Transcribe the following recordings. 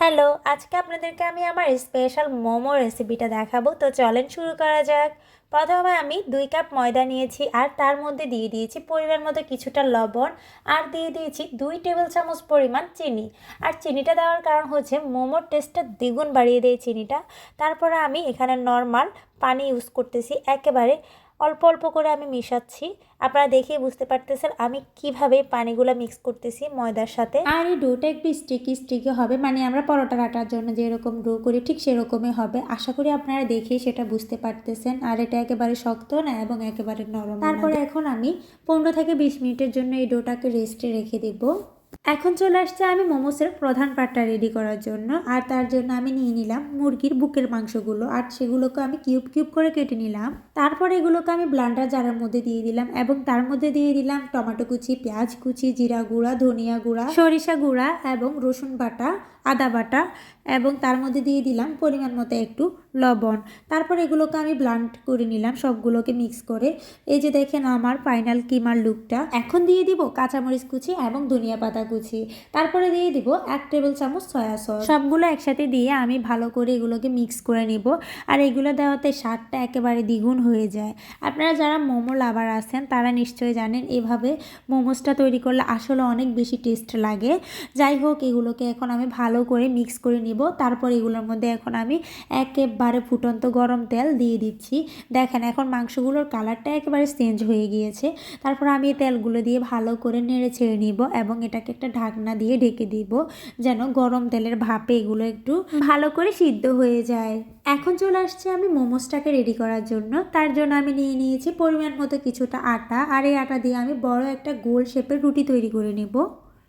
Hello, আজকে আপনাদেরকে আমি আমার স্পেশাল মোমো রেসিপিটা দেখাবো। তো চলেন শুরু করা যাক। প্রথমে আমি দুই কাপ ময়দা নিয়েছি আর তার মধ্যে দিয়ে দিয়েছি পরিমাণ মতো কিছুটা লবণ আর দিয়ে দিয়েছি দুই টেবিল চামচ পরিমাণ চিনি। আর চিনিটা দেওয়ার কারণ হচ্ছে মোমোর টেস্টটা দ্বিগুণ বাড়িয়ে দেয় চিনিটা। তারপরে আমি এখানে নর্মাল পানি ইউজ করতেছি। একেবারে অল্প অল্প করে আমি মিশাচ্ছি। আপনারা দেখেই বুঝতে পারতেছেন আমি কীভাবে পানিগুলো মিক্স করতেছি ময়দার সাথে। আর এই ডোটা একটু স্টিকি স্টিকি হবে। মানে আমরা পরোটা কাটার জন্য যেরকম ডো করি ঠিক সেরকমই হবে। আশা করি আপনারা দেখেই সেটা বুঝতে পারতেছেন। আর এটা একেবারে শক্ত না এবং একেবারে নরম তারপরে এখন আমি পনেরো থেকে বিশ মিনিটের জন্য এই ডোটাকে রেস্টে রেখে দেবো। এখন চলে আসছে আমি মোমোসের প্রধান পার্টটা রেডি করার জন্য। আর তার জন্য আমি নিয়ে নিলাম মুরগির বুকের মাংসগুলো। আর সেগুলোকে আমি কিউব কিউব করে কেটে নিলাম। তারপর এগুলোকে আমি ব্লান্ডার জারের মধ্যে দিয়ে দিলাম এবং তার মধ্যে দিয়ে দিলাম টমেটো কুচি, পেঁয়াজ কুচি, জিরা গুঁড়া, ধনিয়া গুঁড়া, সরিষা গুঁড়া এবং রসুন বাটা, আদা বাটা এবং তার মধ্যে দিয়ে দিলাম পরিমাণ মতো একটু লবণ। তারপর এগুলোকে আমি ব্লান্ড করে নিলাম, সবগুলোকে মিক্স করে। এই যে দেখেন আমার ফাইনাল কিমার লুকটা এখন দিয়ে দিব কাঁচামরিচ কুচি এবং ধনিয়া পাতা কুচি। তারপরে দিয়ে দিব এক টেবিল চামচ সয়া সস সবগুলো একসাথে দিয়ে আমি ভালো করে এগুলোকে মিক্স করে নিব। আর এগুলো দেওয়াতে স্বাদটা একেবারে দ্বিগুণ হয়ে যায়। আপনারা যারা মোমো লাভার আছেন, তারা নিশ্চয়ই জানেন, এভাবে মোমোসটা তৈরি করলে আসলে অনেক বেশি টেস্ট লাগে। যাই হোক, এগুলোকে এখন আমি ভালো করে মিক্স করে নিব। তারপর এগুলোর মধ্যে এখন আমি একেবারে ফুটন্ত গরম তেল দিয়ে দিচ্ছি। দেখেন, এখন মাংসগুলোর কালারটা একেবারে চেঞ্জ হয়ে গিয়েছে। তারপর আমি এই তেলগুলো দিয়ে ভালো করে নেড়ে ছেড়ে নিব এবং এটাকে একটা ঢাকনা দিয়ে ঢেকে দিব, যেন গরম তেলের ভাপে এগুলো একটু ভালো করে সিদ্ধ হয়ে যায়। এখন চলে আসছে আমি মোমোসটাকে রেডি করার জন্য। তার জন্য আমি নিয়ে নিয়েছি পরিমাণ মতো কিছুটা আটা। আর এই আটা দিয়ে আমি বড় একটা গোল শেপের রুটি তৈরি করে নেব।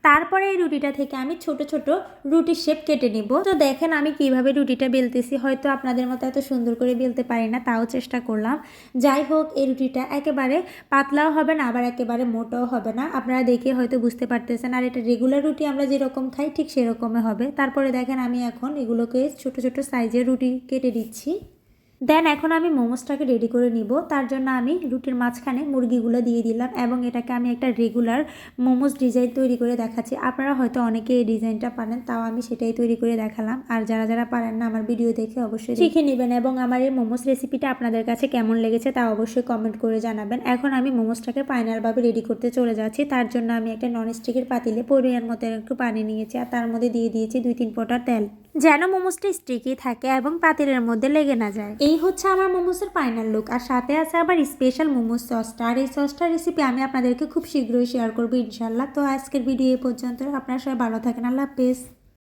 তারপরে এই রুটিটা থেকে আমি ছোট ছোট রুটির শেপ কেটে নিব। তো দেখেন আমি কীভাবে রুটিটা বেলতেছি, হয়তো আপনাদের মতো এত সুন্দর করে বেলতে পারি না, তাও চেষ্টা করলাম। যাই হোক, এই রুটিটা একেবারে পাতলাও হবে না, আবার একেবারে মোটাও হবে না। আপনারা দেখে হয়তো বুঝতে পারতেছেন, আর এটা রেগুলার রুটি আমরা যেরকম খাই, ঠিক সেরকমই হবে। তারপরে দেখেন আমি এখন এগুলোকে ছোট ছোট সাইজের রুটি কেটে দিচ্ছি। দেন এখন আমি মোমোসটাকে রেডি করে নিব। তার জন্য আমি রুটির মাঝখানে মুরগিগুলো দিয়ে দিলাম এবং এটাকে আমি একটা রেগুলার মোমোস ডিজাইন তৈরি করে দেখাচ্ছি। আপনারা হয়তো অনেকে এই ডিজাইনটা পারেন তাও আমি সেটাই তৈরি করে দেখালাম। আর যারা যারা পারেন না আমার ভিডিও দেখে অবশ্যই শিখে নেবেন এবং আমার এই মোমোস রেসিপিটা আপনাদের কাছে কেমন লেগেছে তা অবশ্যই কমেন্ট করে জানাবেন। এখন আমি মোমোসটাকে ফাইনালভাবে রেডি করতে চলে যাচ্ছি। তার জন্য আমি একটা ননস্টিকের পাতিলে পরিমাণ মতো একটু পানি নিয়েছি আর তার মধ্যে দিয়ে দিয়েছি দুই তিন ফোঁটা তেল। যেন মোমোসটা স্টিকি থাকে এবং পাতিলের মধ্যে লেগে না যায়। এই হচ্ছে আমার মোমোসের ফাইনাল লুক আর সাথে আছে আবার স্পেশাল মোমোস সসটা আর এই সসটার রেসিপি আমি আপনাদেরকে খুব শীঘ্রই শেয়ার করব ইনশাল্লাহ তো আজকের ভিডিও এই পর্যন্ত আপনারা সবাই ভালো থাকেন। আল্লাহ হাফেজ।